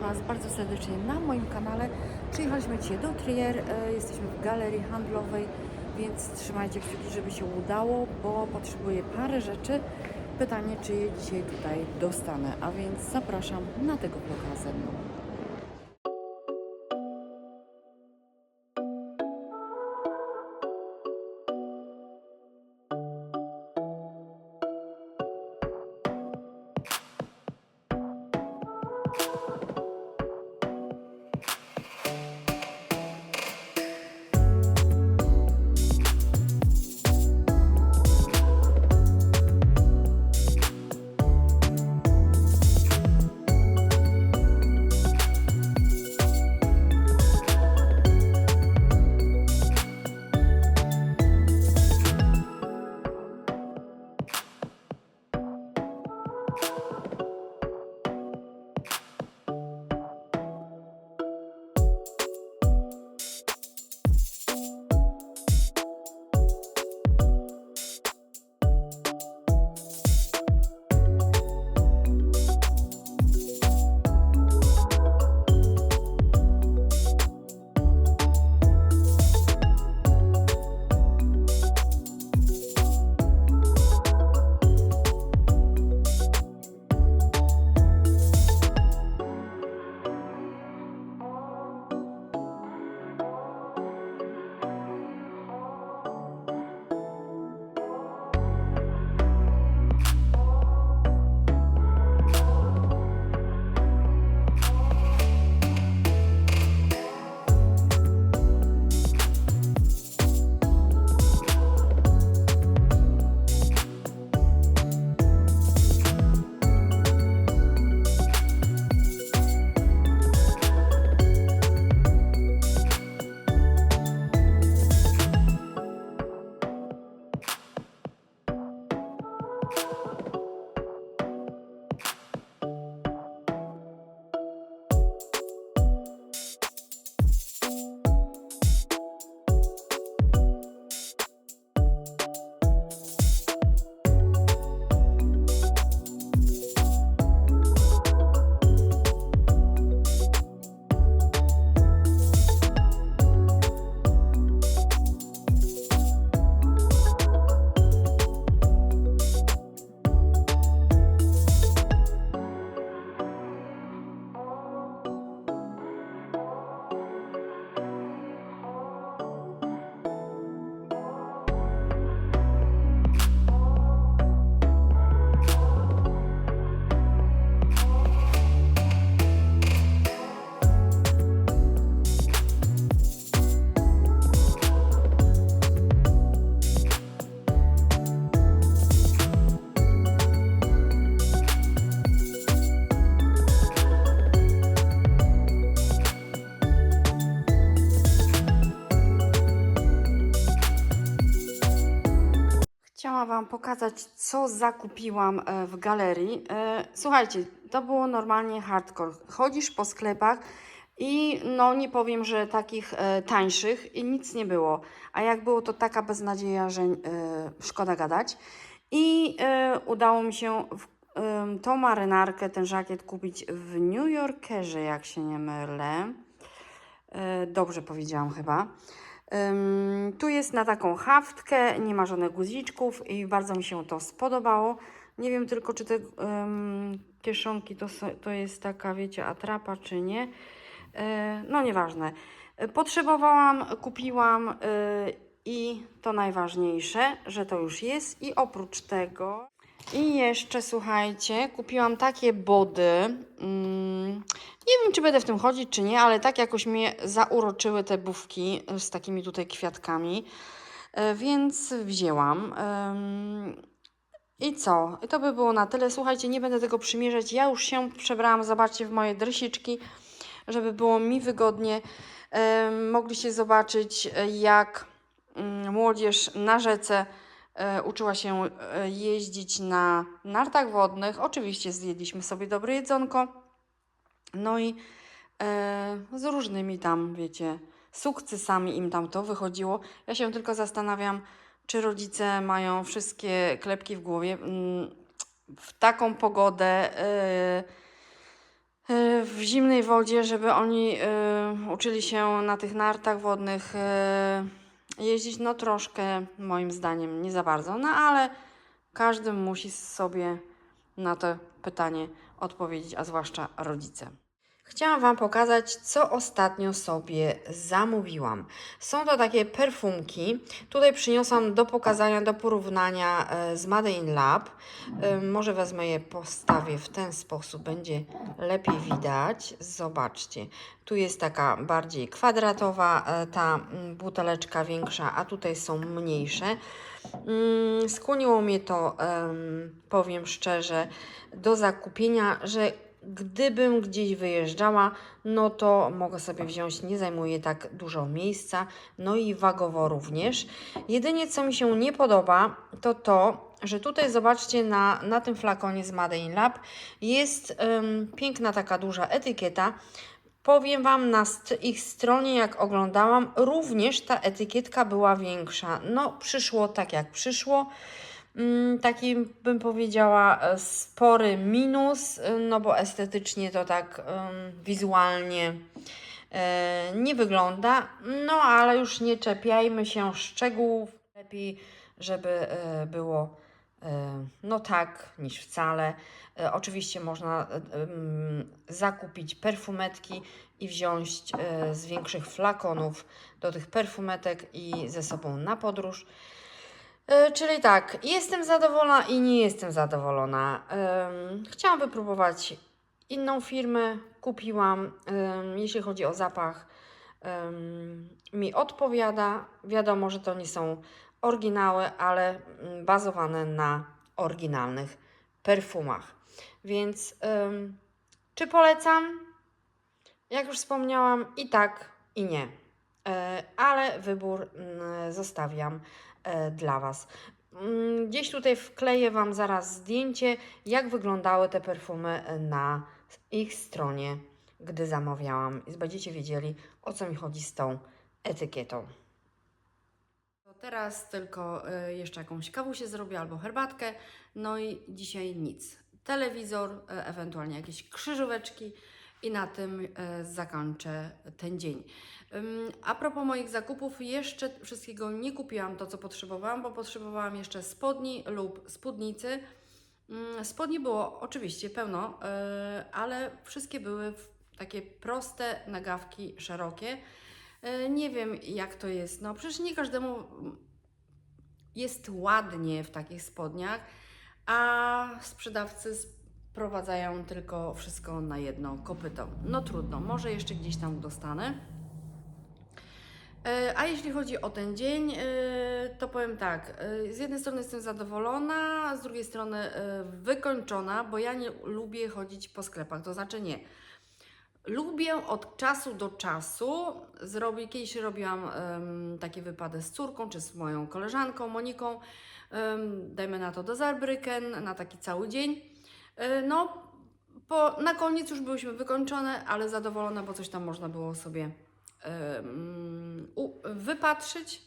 Was bardzo serdecznie na moim kanale. Przyjechaliśmy dzisiaj do Trier, e, jesteśmy w galerii handlowej, więc trzymajcie kciuki, żeby się udało, bo potrzebuję parę rzeczy. Pytanie, czy je dzisiaj tutaj dostanę, a więc zapraszam na tego vloga ze mną. Chciałam Wam pokazać, co zakupiłam e, w galerii. E, Słuchajcie, to było normalnie hardcore. Chodzisz po sklepach i no nie powiem, że takich e, tańszych i nic nie było. A jak było, to taka beznadzieja, że szkoda gadać. I udało mi się tą marynarkę, ten żakiet kupić w New Yorkerze, jak się nie mylę. Dobrze powiedziałam chyba. Tu jest na taką haftkę, nie ma żadnych guziczków i bardzo mi się to spodobało. Nie wiem tylko, czy te ym, kieszonki to, to jest taka, wiecie, atrapa, czy nie. E, no nieważne. Potrzebowałam, kupiłam e, i to najważniejsze, że to już jest. I oprócz tego i jeszcze słuchajcie, kupiłam takie body. Mm, nie wiem, czy będę w tym chodzić, czy nie, ale tak jakoś mnie zauroczyły te bufki z takimi tutaj kwiatkami, e, więc wzięłam. I co? I to by było na tyle. Słuchajcie, nie będę tego przymierzać. Ja już się przebrałam, zobaczcie, w moje dresiczki, żeby było mi wygodnie. Mogliście zobaczyć, jak mm, młodzież na rzece uczyła się e, jeździć na nartach wodnych. Oczywiście zjedliśmy sobie dobre jedzonko. No i e, z różnymi tam, wiecie, sukcesami im tam to wychodziło. Ja się tylko zastanawiam, czy rodzice mają wszystkie klepki w głowie. Mm, W taką pogodę e, e, w zimnej wodzie, żeby oni e, uczyli się na tych nartach wodnych e, jeździć, no troszkę moim zdaniem nie za bardzo, no ale każdy musi sobie na to pytanie odpowiedzieć, a zwłaszcza rodzice. Chciałam Wam pokazać, co ostatnio sobie zamówiłam. Są to takie perfumki. Tutaj przyniosłam do pokazania, do porównania e, z Made in Lab. E, Może wezmę je, postawię w ten sposób, będzie lepiej widać. Zobaczcie, tu jest taka bardziej kwadratowa e, ta mm, buteleczka większa, a tutaj są mniejsze. Mm, Skłoniło mnie to, em, powiem szczerze, do zakupienia, że gdybym gdzieś wyjeżdżała, no to mogę sobie wziąć, nie zajmuje tak dużo miejsca, no i wagowo również. Jedynie co mi się nie podoba, to to, że tutaj zobaczcie na, na tym flakonie z Made in Lab jest em, piękna taka duża etykieta. Powiem Wam, na ich stronie, jak oglądałam, również ta etykietka była większa. No, przyszło tak jak przyszło. Mm, Taki bym powiedziała e, spory minus, e, no bo estetycznie to tak wizualnie e, nie wygląda. No ale już nie czepiajmy się szczegółów. Lepiej, żeby było no tak niż wcale. Oczywiście można zakupić perfumetki i wziąć z większych flakonów do tych perfumetek i ze sobą na podróż. E, Czyli tak, jestem zadowolona i nie jestem zadowolona. Chciałam wypróbować inną firmę, kupiłam. Jeśli chodzi o zapach, mi odpowiada. Wiadomo, że to nie są oryginały, ale mm, bazowane na oryginalnych perfumach. Więc czy polecam? Jak już wspomniałam, i tak, i nie. E, Ale wybór mm, zostawiam dla Was. Mm, Gdzieś tutaj wkleję Wam zaraz zdjęcie, jak wyglądały te perfumy na ich stronie, gdy zamawiałam. I będziecie wiedzieli, o co mi chodzi z tą etykietą. To teraz tylko e, jeszcze jakąś kawusię zrobię albo herbatkę. No i dzisiaj nic. Telewizor, e, ewentualnie jakieś krzyżóweczki i na tym e, zakończę ten dzień. A propos moich zakupów, jeszcze wszystkiego nie kupiłam to, co potrzebowałam, bo potrzebowałam jeszcze spodni lub spódnicy. Spodni było oczywiście pełno, e, ale wszystkie były takie proste nagawki, szerokie. E, Nie wiem, jak to jest. No, przecież nie każdemu jest ładnie w takich spodniach, a sprzedawcy sprowadzają tylko wszystko na jedno kopyto. No trudno, może jeszcze gdzieś tam dostanę. E, A jeśli chodzi o ten dzień, e, to powiem tak. e, Z jednej strony jestem zadowolona, z drugiej strony wykończona, bo ja nie lubię chodzić po sklepach. To znaczy nie. Lubię od czasu do czasu zrobić. Kiedyś robiłam takie wypady z córką czy z moją koleżanką Moniką. dajmy na to do Zarbryken na taki cały dzień. E, No, po, na koniec już byłyśmy wykończone, ale zadowolone, bo coś tam można było sobie em, u, wypatrzyć.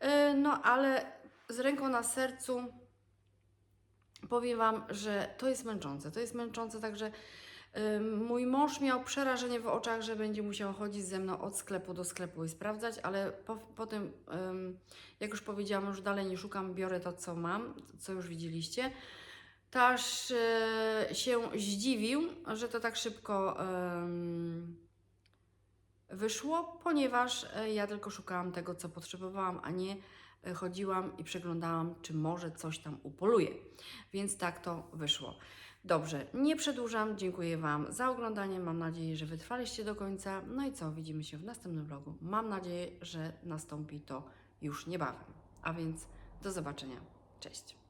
E, No, ale z ręką na sercu powiem Wam, że to jest męczące. To jest męczące, także mój mąż miał przerażenie w oczach, że będzie musiał chodzić ze mną od sklepu do sklepu i sprawdzać, ale po, potem, ym, jak już powiedziałam, już dalej nie szukam, biorę to, co mam, co już widzieliście. To aż e, się zdziwił, że to tak szybko wyszło, ponieważ e, ja tylko szukałam tego, co potrzebowałam, a nie e, chodziłam i przeglądałam, czy może coś tam upoluje. Więc tak to wyszło. Dobrze, nie przedłużam. Dziękuję Wam za oglądanie. Mam nadzieję, że wytrwaliście do końca. No i co? Widzimy się w następnym vlogu. Mam nadzieję, że nastąpi to już niebawem. A więc do zobaczenia. Cześć.